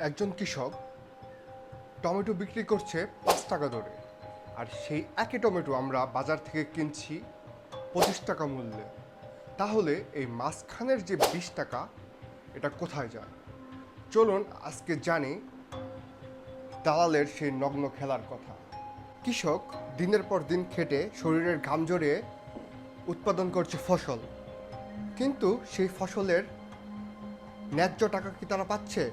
একজন কৃষক টমেটো বিক্রি করছে পাঁচ টাকা দরে। আর সেই একই টমেটো আমরা বাজার থেকে কিনছি পঁচিশ টাকা মূল্যে। তাহলে এই মাঝখানের যে বিশ টাকা, এটা কোথায় যায়? চলুন আজকে জানি দালালের সেই নগ্ন খেলার কথা। কৃষক দিনের পর দিন খেটে শরীরের ঘাম জড়িয়ে উৎপাদন করছে ফসল। কিন্তু সেই ফসলের ন্যায্য টাকা কি তারা পাচ্ছে?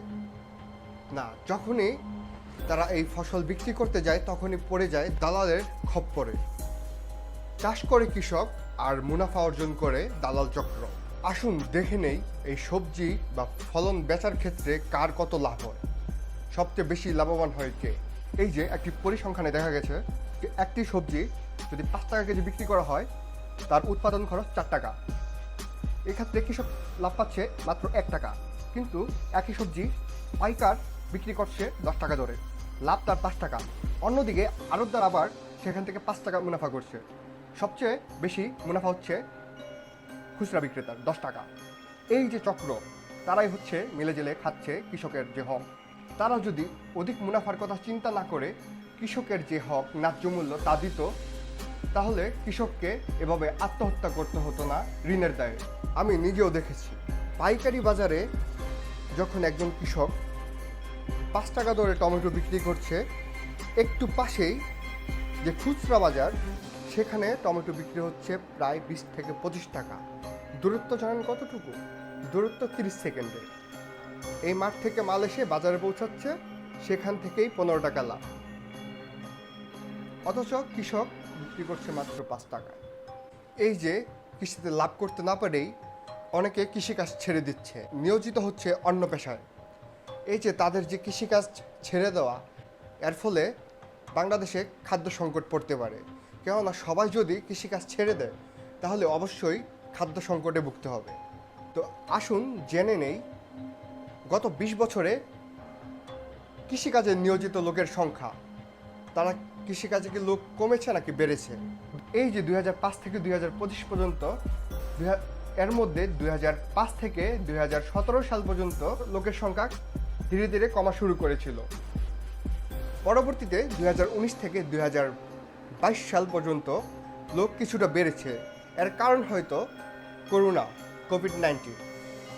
না, যখনই তারা এই ফসল বিক্রি করতে যায়, তখনই পড়ে যায় দালালের খপ্পরে। চাষ করে কৃষক আর মুনাফা অর্জন করে দালাল চক্র। আসুন দেখে নেই এই সবজি বা ফলন বেচার ক্ষেত্রে কার কত লাভ হয়। সবচেয়ে বেশি লাভবান হয় কে? এই যে একটি পরিসংখ্যানে দেখা গেছে যে একটি সবজি যদি পাঁচ টাকা কেজি বিক্রি করা হয়, তার উৎপাদন খরচ চার টাকা। এক্ষেত্রে কৃষক লাভ পাচ্ছে মাত্র এক টাকা। কিন্তু একই সবজি পাইকার বিক্রি করছে দশ টাকা দরে। লাভ তার পাঁচ টাকা। অন্যদিকে আড়তদার আবার সেখান থেকে পাঁচ টাকা মুনাফা করছে। সবচেয়ে বেশি মুনাফা হচ্ছে খুচরা বিক্রেতার, দশ টাকা। এই যে চক্র, তারাই হচ্ছে মিলে জেলে খাচ্ছে কৃষকের যে হক। তারা যদি অধিক মুনাফার কথা চিন্তা না করে কৃষকের যে হক, ন্যায্য মূল্য তা দিত, তাহলে কৃষককে এভাবে আত্মহত্যা করতে হতো না ঋণের দায়ে। আমি নিজেও দেখেছি। পাইকারি বাজারে যখন একজন কৃষক পাঁচ টাকা দরে টমেটো বিক্রি করছে। একটু পাশেই যে খুচরা বাজার, সেখানে টমেটো বিক্রি হচ্ছে প্রায় বিশ থেকে পঁচিশ টাকা। দূরত্ব জানেন কতটুকু? দূরত্ব তিরিশ সেকেন্ডে। এই মাঠ থেকে মাল এসে বাজারে পৌঁছাচ্ছে, সেখান থেকেই পনেরো টাকা লাভ। অথচ কৃষক বিক্রি করছে মাত্র পাঁচ টাকা। এই যে কৃষিতে লাভ করতে না পারেই অনেকে কৃষিকাজ ছেড়ে দিচ্ছে। নিয়োজিত হচ্ছে অন্য পেশায়। এই যে তাদের যে কৃষিকাজ ছেড়ে দেওয়া, এর ফলে বাংলাদেশে খাদ্য সংকট পড়তে পারে। কেননা সবাই যদি কৃষিকাজ ছেড়ে দেয়, তাহলে অবশ্যই খাদ্য সংকটে ভুগতে হবে। তো আসুন জেনে নেই, গত বিশ বছরে কৃষিকাজে নিয়োজিত লোকের সংখ্যা, তারা কৃষিকাজে কি লোক কমেছে নাকি বেড়েছে? এই যে দুই হাজার পাঁচ থেকে দুই হাজার পঁচিশ পর্যন্ত 2000 এর মধ্যে দুই হাজার পাঁচ থেকে দুই হাজার সতেরো সাল পর্যন্ত লোকের সংখ্যা ধীরে ধীরে কমা শুরু করেছিল। পরবর্তীতে দুই হাজার উনিশ থেকে দুই হাজার বাইশ সাল পর্যন্ত লোক কিছুটা বেড়েছে। এর কারণ হয়তো করোনা, কোভিড নাইন্টিন,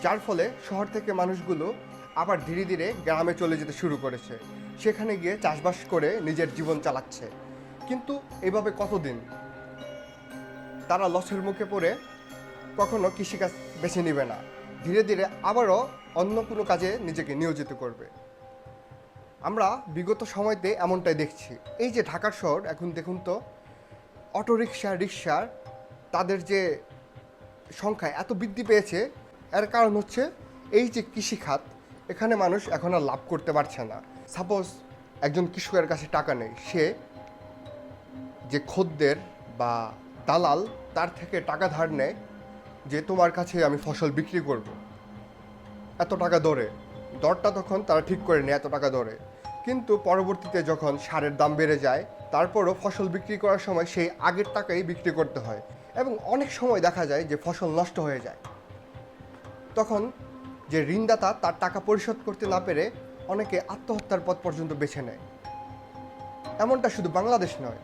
যার ফলে শহর থেকে মানুষগুলো আবার ধীরে ধীরে গ্রামে চলে যেতে শুরু করেছে। সেখানে গিয়ে চাষবাস করে নিজের জীবন চালাচ্ছে। কিন্তু এভাবে কতদিন? তারা লসের মুখে পড়ে কখনো কৃষিকাজ বেছে নেবে না। ধীরে ধীরে আবারও অন্য কোনো কাজে নিজেকে নিয়োজিত করবে। আমরা বিগত সময়তে এমনটাই দেখছি। এই যে ঢাকার শহর, এখন দেখুন তো, অটোরিকশা রিক্সার তাদের যে সংখ্যা এত বৃদ্ধি পেয়েছে, এর কারণ হচ্ছে এই যে কৃষিখাত এখানে মানুষ এখন আর লাভ করতে পারছে না। সাপোজ একজন কৃষকের কাছে টাকা নেই, সে যে খদ্দের বা দালাল, তার থেকে টাকা ধার নেয় যে তোমার কাছে আমি ফসল বিক্রি করব। এত টাকা দরে। দরটা তখন তারা ঠিক করে নেয় এত টাকা দরে। কিন্তু পরবর্তীতে যখন সারের দাম বেড়ে যায়, তারপরও ফসল বিক্রি করার সময় সেই আগের টাকাই বিক্রি করতে হয় এবং অনেক সময় দেখা যায় যে ফসল নষ্ট হয়ে যায়। তখন যে ঋণদাতা তার টাকা পরিশোধ করতে না পেরে অনেকে আত্মহত্যার পথ পর্যন্ত বেছে নেয়। এমনটা শুধু বাংলাদেশ নয়,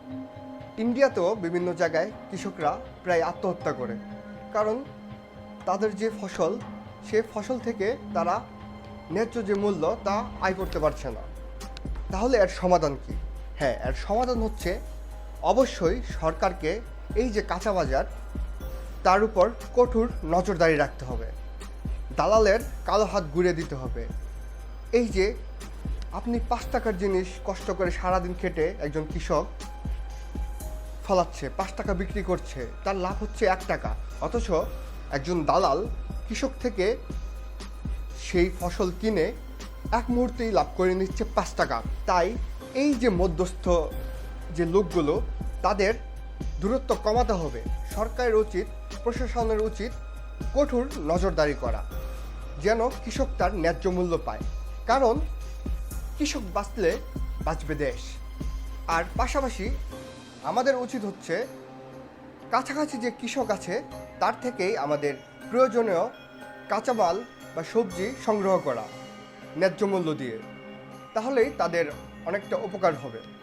ইন্ডিয়াতেও বিভিন্ন জায়গায় কৃষকরা প্রায় আত্মহত্যা করে। কারণ তাদের যে ফসল সে ফসল থেকে তারা ন্যায্য যে মূল্য তা আয় করতে পারছে না। তাহলে এর সমাধান কি? হ্যাঁ এর সমাধান হচ্ছে অবশ্যই সরকারকে এই যে কাঁচা বাজার, তার উপর কঠোর নজরদারি রাখতে হবে। দালালের কালো হাত ঘুরিয়ে দিতে হবে। এই যে আপনি পাঁচ টাকার জিনিস কষ্ট করে সারাদিন খেটে একজন কৃষক ফলাচ্ছে, পাঁচ টাকা বিক্রি করছে, তার লাভ হচ্ছে এক টাকা। অথচ একজন দালাল কৃষক থেকে সেই ফসল কিনে এক মুহূর্তেই লাভ করে নিচ্ছে পাঁচ টাকা। তাই এই যে মধ্যস্থ যে লোকগুলো, তাদের দূরত্ব কমাতে হবে। সরকারের উচিত, প্রশাসনের উচিত কঠোর নজরদারি করা, যেন কৃষক তার ন্যায্য মূল্য পায়। কারণ কৃষক বাঁচলে বাঁচবে দেশ। আর পাশাপাশি আমাদের উচিত হচ্ছে কাছাকাছি যে কৃষক আছে তার থেকেই আমাদের প্রয়োজনীয় কাঁচামাল বা সবজি সংগ্রহ করা ন্যায্য মূল্য দিয়ে। তাহলেই তাদের অনেকটা উপকার হবে।